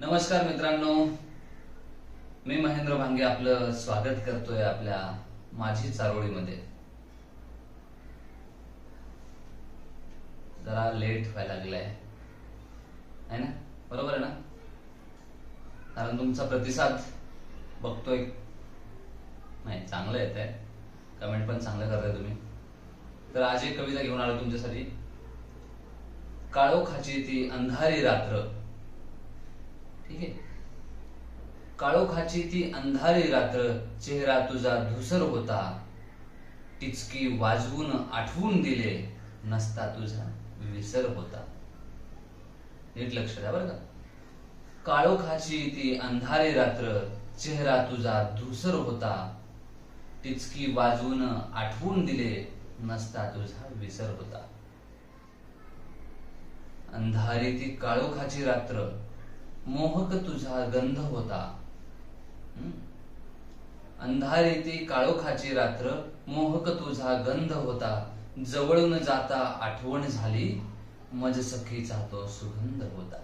नमस्कार मित्रांनो. मी महेंद्र भांगे आपलं स्वागत करतोय आपल्या माझी चारोळीमध्ये. जरा लेट व्हायला लागलाय. है ना? बरोबर आहे ना? कारण तुमचा प्रतिसाद बघतोय. नाही चांगलं येत आहे कमेंट पण चांगलं करताय तुम्ही. तर आज एक कविता घेऊन आलो तुमच्यासाठी. काळोखाची ती अंधारी रात्र. ठीक आहे? काळोखाची ती अंधारी रात्र चेहरा तुझा धुसर होता. टिचकी वाजवून आठवून दिले नसता तुझा विसर होता. नीट लक्ष द्या बरं का. काळोखाची ती अंधारी रात्र चेहरा तुझा धुसर होता. टिचकी वाजवून आठवून दिले नसता तुझा विसर होता. अंधारी ती काळोखाची रात्र मोहक तुझा गंध होता. अंधारी ती काळोखाची रात्र मोहक तुझा गंध होता. जवळून जाता आठवण झाली मज सखीचा तो सुगंध होता.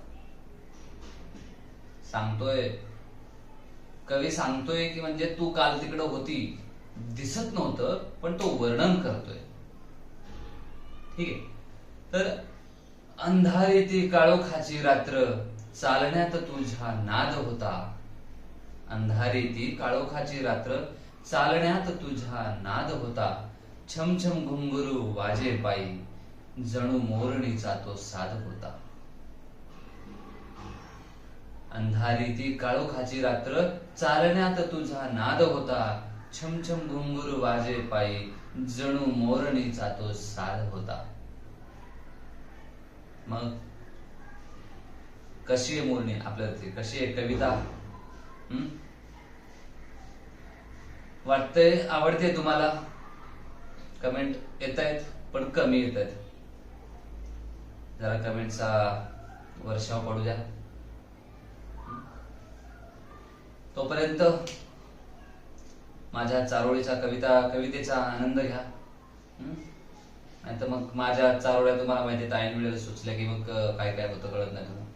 सांगतोय. कवी सांगतोय की म्हणजे तू काल तिकडं होती दिसत नव्हतं पण तो वर्णन करतोय. ठीक आहे. तर अंधारी ती काळोखाची रात्र चालण्यात तुझा नाद होता. अंधारी ती काळोखाची रात्र चालण्यात तुझा नाद होता. छमछम घुंगरू वाजे पायी जणू मोरणीचा तो साध होता. अंधारी ती काळोखाची रात्र चालण्यात तुझा नाद होता. छमछम घुंगरू वाजे पायी जणू मोरणीचा तो साध होता. मग कशी आहे मोरणी आपल्याला ती कशी आहे कविता? वाटतंय आवडते तुम्हाला? कमेंट येत आहेत पण कमी येत आहेत जरा कमेंटचा वर्षाव पडू द्या. तोपर्यंत माझ्या चारोळीचा कविता कवितेचा आनंद घ्या. नाही तर मग माझ्या चारोळ्या तुम्हाला माहिती ताईन वेळेला सुचल्या की मग काय काय होतं कळत नाही तुम्हाला.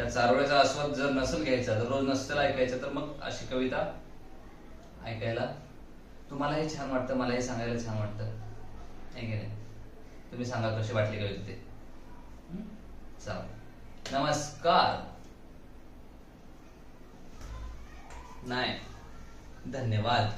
त्या चारोळ्याचा आस्वाद जर नसेल घ्यायचा जर रोज नसेल ऐकायचं तर मग अशी कविता ऐकायला तुम्हालाही छान वाटतं मलाही सांगायला छान वाटतं. आहे की नाही? तुम्ही सांगा कशी वाटली कविता ते. हं? नमस्कार. नाही. धन्यवाद.